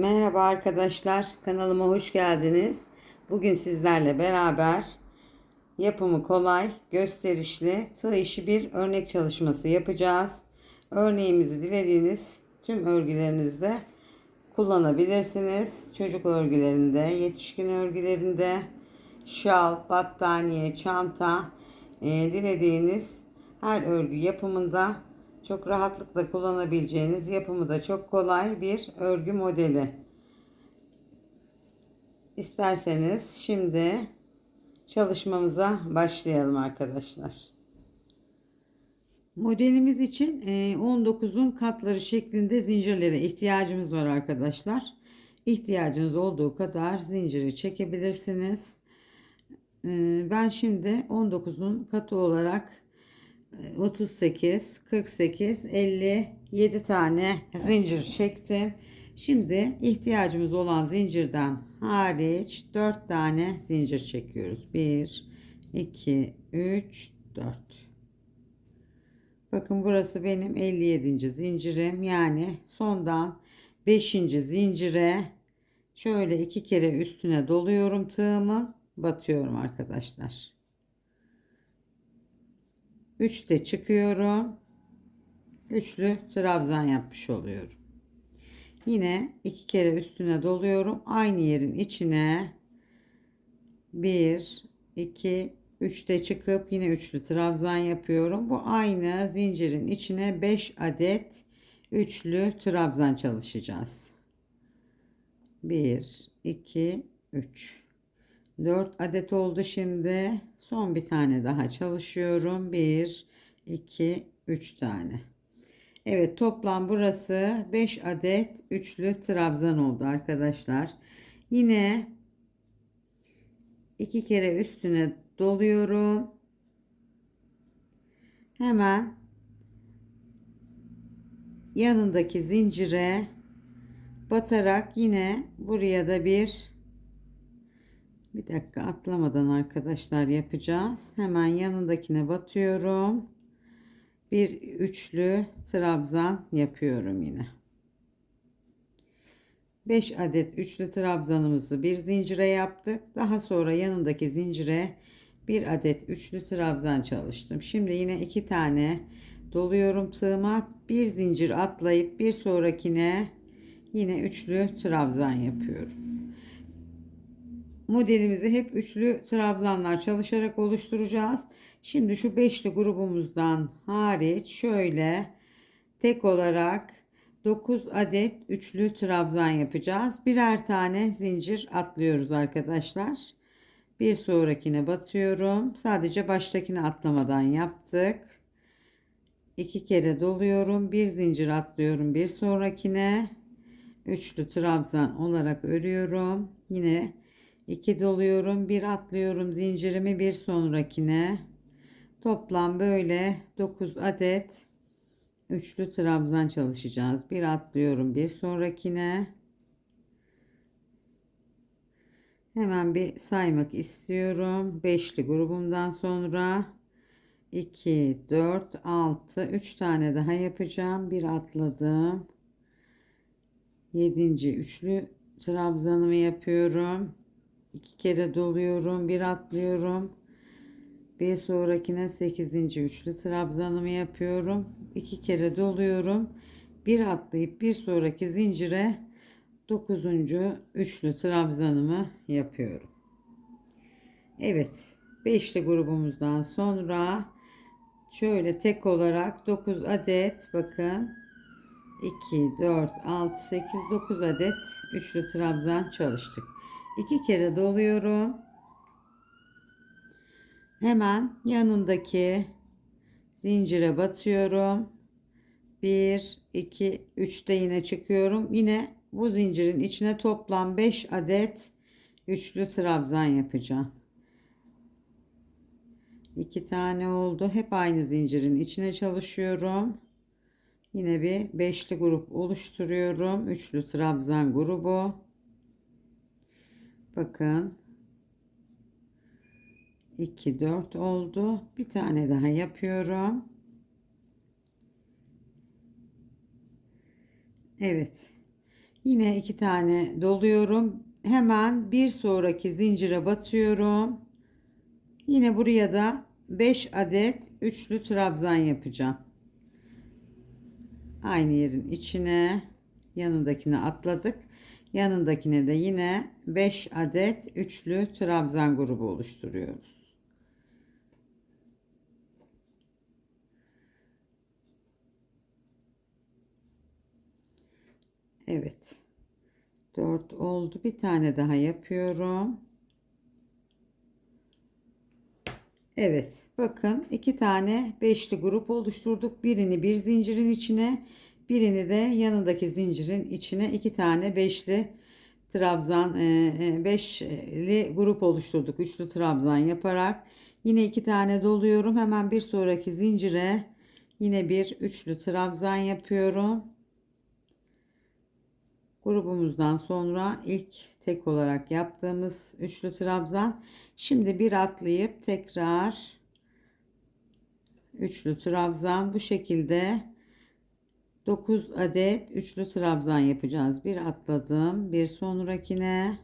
Merhaba arkadaşlar, kanalıma hoş geldiniz. Bugün sizlerle beraber yapımı kolay, gösterişli, tığ işi bir örnek çalışması yapacağız. Örneğimizi dilediğiniz tüm örgülerinizde kullanabilirsiniz. Çocuk örgülerinde, yetişkin örgülerinde, şal, battaniye, çanta, e, dilediğiniz her örgü yapımında çok rahatlıkla kullanabileceğiniz yapımı da çok kolay bir örgü modeli. İsterseniz şimdi çalışmamıza başlayalım arkadaşlar. Modelimiz için 19'un katları şeklinde zincirlere ihtiyacımız var arkadaşlar. İhtiyacınız olduğu kadar zinciri çekebilirsiniz. Ben şimdi 19'un katı olarak 38, 48, 57 tane zincir çektim. Şimdi ihtiyacımız olan zincirden hariç 4 tane zincir çekiyoruz. 1, 2, 3, 4. Bakın burası benim 57. zincirim. Yani sondan 5. zincire şöyle iki kere üstüne doluyorum tığımı batıyorum arkadaşlar. 3'te çıkıyorum. Üçlü trabzan yapmış oluyorum. Yine iki kere üstüne doluyorum. Aynı yerin içine 1 2 3'te çıkıp yine üçlü trabzan yapıyorum. Bu aynı zincirin içine 5 adet üçlü trabzan çalışacağız. 1 2 3 4 adet oldu şimdi. Son bir tane daha çalışıyorum. 1, 2, 3 tane. Evet toplam burası 5 adet üçlü trabzan oldu arkadaşlar. Yine iki kere üstüne doluyorum. Hemen yanındaki zincire batarak yine buraya da bir bir dakika atlamadan arkadaşlar yapacağız. Hemen yanındakine batıyorum. Bir üçlü trabzan yapıyorum yine. 5 adet üçlü trabzanımızı bir zincire yaptık. Daha sonra yanındaki zincire bir adet üçlü trabzan çalıştım. Şimdi yine iki tane doluyorum tığıma. Bir zincir atlayıp bir sonrakine yine üçlü trabzan yapıyorum. Modelimizi hep üçlü trabzanlar çalışarak oluşturacağız. Şimdi şu beşli grubumuzdan hariç şöyle tek olarak 9 adet üçlü trabzan yapacağız. Birer tane zincir atlıyoruz arkadaşlar. Bir sonrakine batıyorum. Sadece baştakini atlamadan yaptık. İki kere doluyorum. Bir zincir atlıyorum bir sonrakine. Üçlü trabzan olarak örüyorum. Yine 2 doluyorum, bir atlıyorum zincirimi bir sonrakine. Toplam böyle 9 adet üçlü trabzan çalışacağız. Bir atlıyorum bir sonrakine. Hemen bir saymak istiyorum. Beşli grubumdan sonra 2 4 6 3 tane daha yapacağım. Bir atladım. 7. üçlü trabzanımı yapıyorum iki kere doluyorum bir atlıyorum bir sonrakine 8. üçlü trabzanımı yapıyorum iki kere doluyorum bir atlayıp bir sonraki zincire 9. üçlü trabzanımı yapıyorum Evet beşli grubumuzdan sonra şöyle tek olarak 9 adet bakın 2 4 6 8 9 adet üçlü trabzan çalıştık iki kere doluyorum. Hemen yanındaki zincire batıyorum. 1 2 3'te yine çıkıyorum. Yine bu zincirin içine toplam 5 adet üçlü trabzan yapacağım. 2 tane oldu. Hep aynı zincirin içine çalışıyorum. Yine bir beşli grup oluşturuyorum. Üçlü trabzan grubu. Bakın. 2 4 oldu. Bir tane daha yapıyorum. Evet. Yine iki tane doluyorum. Hemen bir sonraki zincire batıyorum. Yine buraya da 5 adet üçlü trabzan yapacağım. Aynı yerin içine yanındakine atladık. Yanındakine de yine 5 adet üçlü trabzan grubu oluşturuyoruz. Evet. 4 oldu. Bir tane daha yapıyorum. Evet. Bakın iki tane beşli grup oluşturduk. Birini bir zincirin içine, birini de yanındaki zincirin içine iki tane beşli trabzan e, e, beşli grup oluşturduk. Üçlü trabzan yaparak yine iki tane doluyorum. Hemen bir sonraki zincire yine bir üçlü trabzan yapıyorum. Grubumuzdan sonra ilk tek olarak yaptığımız üçlü trabzan. Şimdi bir atlayıp tekrar üçlü trabzan bu şekilde 9 adet üçlü trabzan yapacağız. Bir atladım, bir sonrakine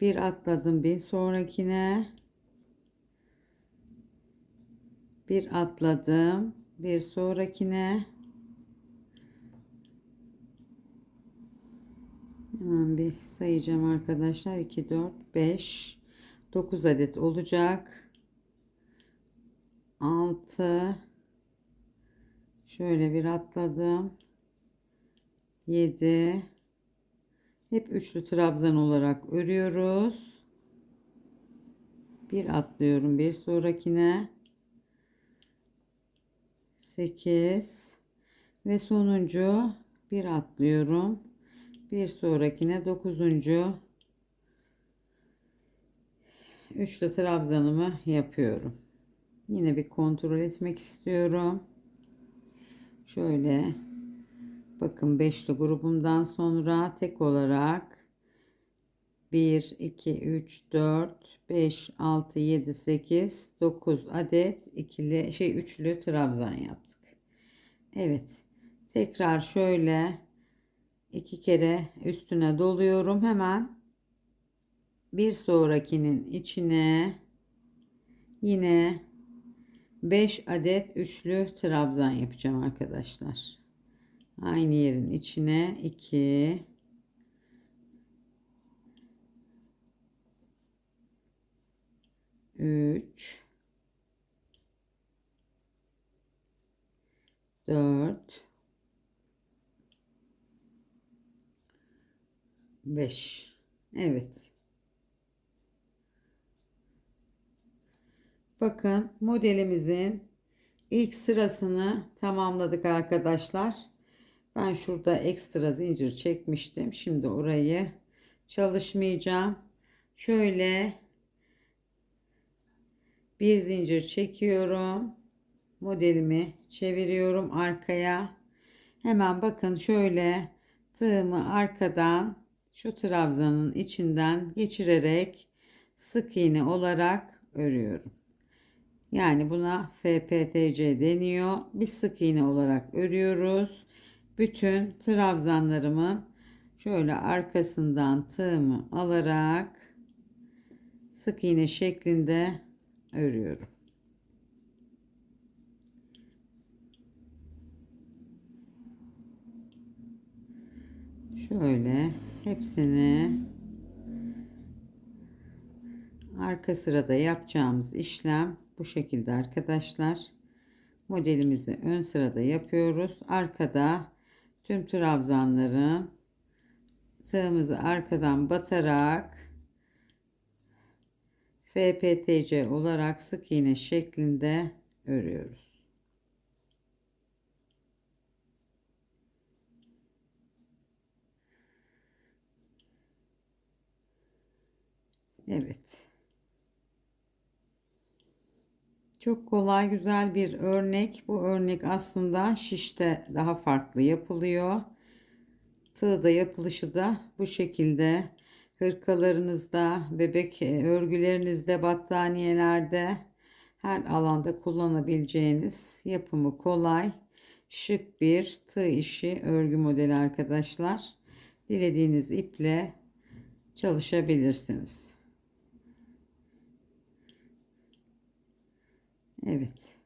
bir atladım, bir sonrakine bir atladım, bir sonrakine Hemen bir sayacağım arkadaşlar. 2, 4, 5, 9 adet olacak. 6 şöyle bir atladım. 7 hep üçlü trabzan olarak örüyoruz. Bir atlıyorum bir sonrakine. 8 ve sonuncu bir atlıyorum bir sonrakine dokuzuncu üçlü trabzanımı yapıyorum. Yine bir kontrol etmek istiyorum. Şöyle bakın beşli grubumdan sonra tek olarak 1 2 3 4 5 6 7 8 9 adet ikili şey üçlü trabzan yaptık. Evet. Tekrar şöyle iki kere üstüne doluyorum hemen bir sonrakinin içine yine 5 adet üçlü trabzan yapacağım arkadaşlar aynı yerin içine 2 3 4 5 Evet. Bakın modelimizin ilk sırasını tamamladık arkadaşlar. Ben şurada ekstra zincir çekmiştim. Şimdi orayı çalışmayacağım. Şöyle bir zincir çekiyorum. Modelimi çeviriyorum arkaya. Hemen bakın şöyle tığımı arkadan şu trabzanın içinden geçirerek sık iğne olarak örüyorum. Yani buna FPTC deniyor. Bir sık iğne olarak örüyoruz. Bütün trabzanlarımın şöyle arkasından tığımı alarak sık iğne şeklinde örüyorum. Şöyle hepsini arka sırada yapacağımız işlem bu şekilde arkadaşlar. Modelimizi ön sırada yapıyoruz. Arkada tüm trabzanların tığımızı arkadan batarak FPTC olarak sık iğne şeklinde örüyoruz. Evet. Çok kolay güzel bir örnek. Bu örnek aslında şişte daha farklı yapılıyor. Tığda yapılışı da bu şekilde. Hırkalarınızda, bebek e, örgülerinizde, battaniyelerde her alanda kullanabileceğiniz yapımı kolay. şık bir tığ işi örgü modeli arkadaşlar. Dilediğiniz iple çalışabilirsiniz. Evet.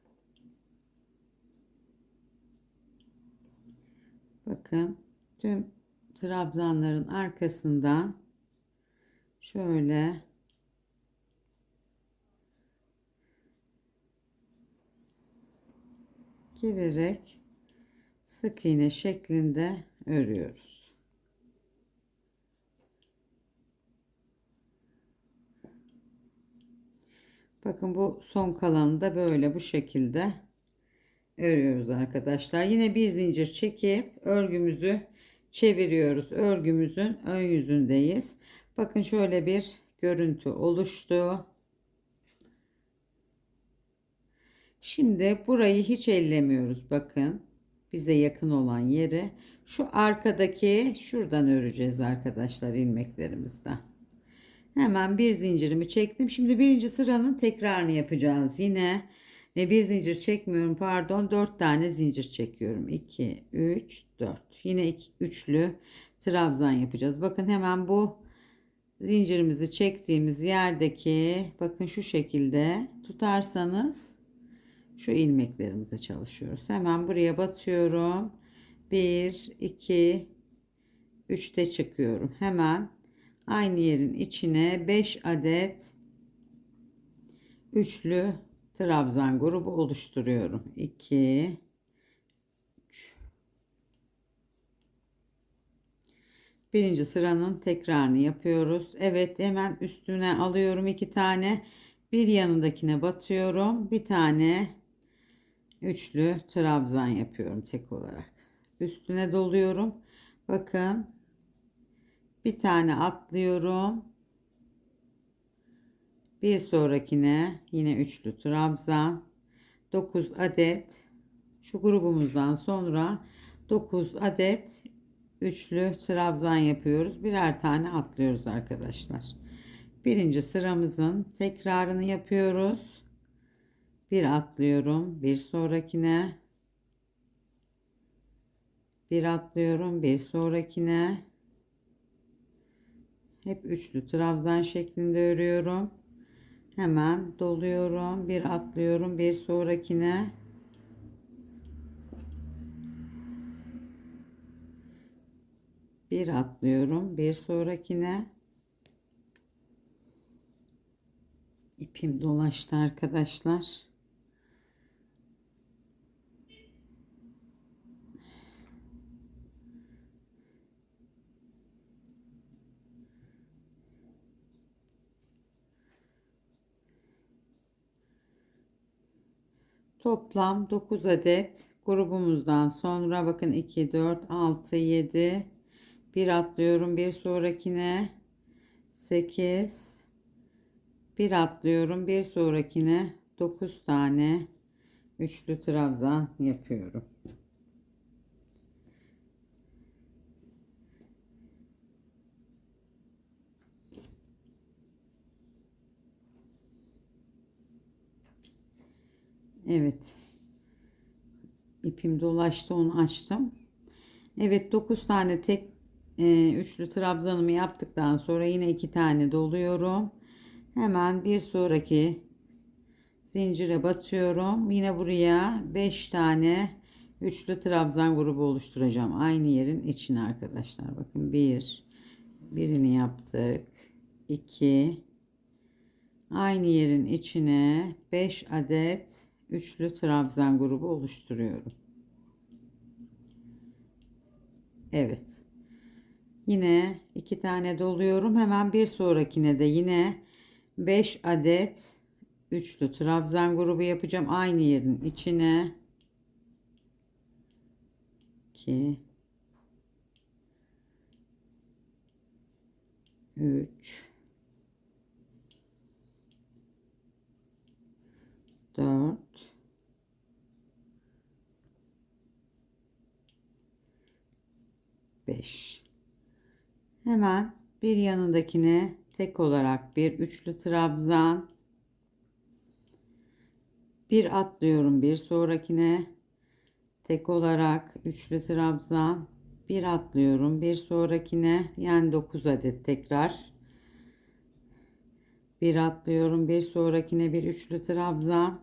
Bakın tüm trabzanların arkasından şöyle girerek sık iğne şeklinde örüyoruz. Bakın bu son kalanı da böyle bu şekilde örüyoruz arkadaşlar. Yine bir zincir çekip örgümüzü çeviriyoruz. Örgümüzün ön yüzündeyiz. Bakın şöyle bir görüntü oluştu. Şimdi burayı hiç ellemiyoruz. Bakın bize yakın olan yeri şu arkadaki şuradan öreceğiz arkadaşlar ilmeklerimizden. Hemen bir zincirimi çektim. Şimdi birinci sıranın tekrarını yapacağız. Yine ve bir zincir çekmiyorum pardon. Dört tane zincir çekiyorum. 2, 3, 4. Yine iki, üçlü trabzan yapacağız. Bakın hemen bu zincirimizi çektiğimiz yerdeki bakın şu şekilde tutarsanız şu ilmeklerimize çalışıyoruz. Hemen buraya batıyorum. 1, 2, 3'te çıkıyorum. Hemen aynı yerin içine 5 adet üçlü trabzan grubu oluşturuyorum. 2 3 Birinci sıranın tekrarını yapıyoruz. Evet hemen üstüne alıyorum iki tane. Bir yanındakine batıyorum. Bir tane üçlü trabzan yapıyorum tek olarak. Üstüne doluyorum. Bakın bir tane atlıyorum. Bir sonrakine yine üçlü trabzan. 9 adet şu grubumuzdan sonra 9 adet üçlü trabzan yapıyoruz. Birer tane atlıyoruz arkadaşlar. Birinci sıramızın tekrarını yapıyoruz. Bir atlıyorum. Bir sonrakine. Bir atlıyorum. Bir sonrakine. Hep üçlü trabzan şeklinde örüyorum. Hemen doluyorum. Bir atlıyorum. Bir sonrakine. Bir atlıyorum. Bir sonrakine. İpim dolaştı arkadaşlar. Toplam 9 adet grubumuzdan sonra bakın 2 4 6 7 bir atlıyorum bir sonrakine 8 bir atlıyorum bir sonrakine 9 tane üçlü trabzan yapıyorum. Evet. İpim dolaştı onu açtım. Evet 9 tane tek e, üçlü trabzanımı yaptıktan sonra yine iki tane doluyorum. Hemen bir sonraki zincire batıyorum. Yine buraya 5 tane üçlü trabzan grubu oluşturacağım. Aynı yerin içine arkadaşlar. Bakın bir birini yaptık. 2 aynı yerin içine 5 adet üçlü trabzan grubu oluşturuyorum. Evet. Yine iki tane doluyorum. Hemen bir sonrakine de yine 5 adet üçlü trabzan grubu yapacağım. Aynı yerin içine 2 3 4 5 Hemen bir yanındakine tek olarak bir üçlü trabzan. Bir atlıyorum bir sonrakine. Tek olarak üçlü trabzan. Bir atlıyorum bir sonrakine. Yani 9 adet tekrar. Bir atlıyorum bir sonrakine bir üçlü trabzan.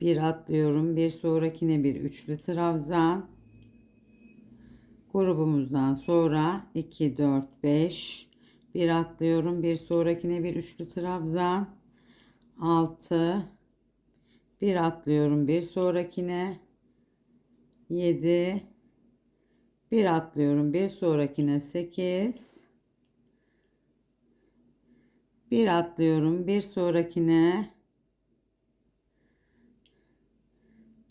Bir atlıyorum bir sonrakine bir üçlü trabzan grubumuzdan sonra 2 4 5 bir atlıyorum bir sonrakine bir üçlü trabzan. 6 bir atlıyorum bir sonrakine 7 bir atlıyorum bir sonrakine 8 bir atlıyorum bir sonrakine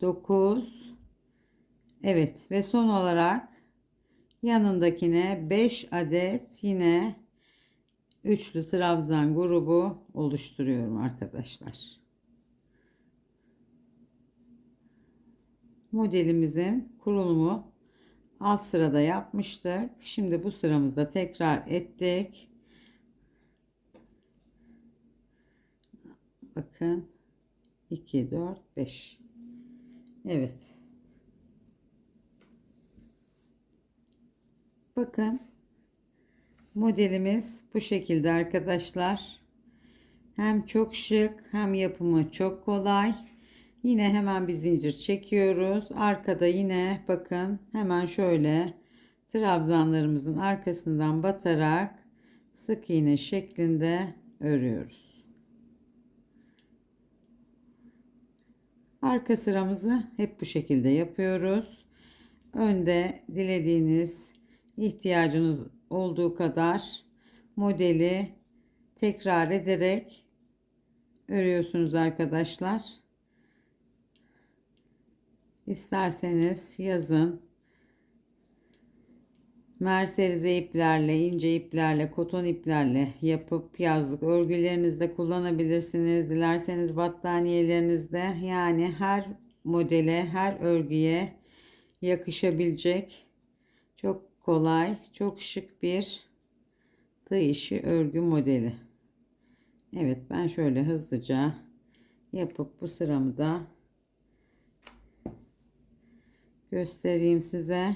9 Evet ve son olarak yanındakine 5 adet yine üçlü trabzan grubu oluşturuyorum arkadaşlar. Modelimizin kurulumu alt sırada yapmıştık. Şimdi bu sıramızda tekrar ettik. Bakın 2 4 5 Evet. Bakın modelimiz bu şekilde arkadaşlar. Hem çok şık hem yapımı çok kolay. Yine hemen bir zincir çekiyoruz. Arkada yine bakın hemen şöyle trabzanlarımızın arkasından batarak sık iğne şeklinde örüyoruz. Arka sıramızı hep bu şekilde yapıyoruz. Önde dilediğiniz ihtiyacınız olduğu kadar modeli tekrar ederek örüyorsunuz arkadaşlar. İsterseniz yazın. Merserize iplerle, ince iplerle, koton iplerle yapıp yazlık örgülerinizde kullanabilirsiniz. Dilerseniz battaniyelerinizde yani her modele, her örgüye yakışabilecek çok kolay, çok şık bir tığ işi örgü modeli. Evet ben şöyle hızlıca yapıp bu sıramı da göstereyim size.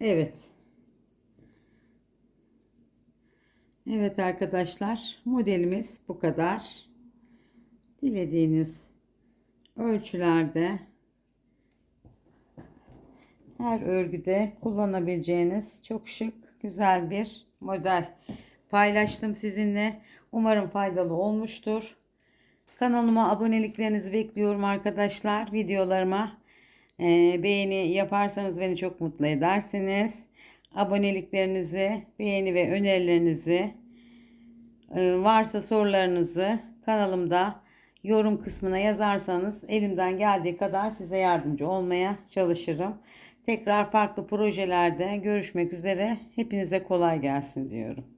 Evet. Evet arkadaşlar modelimiz bu kadar. Dilediğiniz ölçülerde her örgüde kullanabileceğiniz çok şık güzel bir model paylaştım sizinle. Umarım faydalı olmuştur. Kanalıma aboneliklerinizi bekliyorum arkadaşlar. Videolarıma e, beğeni yaparsanız beni çok mutlu edersiniz. Aboneliklerinizi, beğeni ve önerilerinizi e, varsa sorularınızı kanalımda yorum kısmına yazarsanız elimden geldiği kadar size yardımcı olmaya çalışırım. Tekrar farklı projelerde görüşmek üzere. Hepinize kolay gelsin diyorum.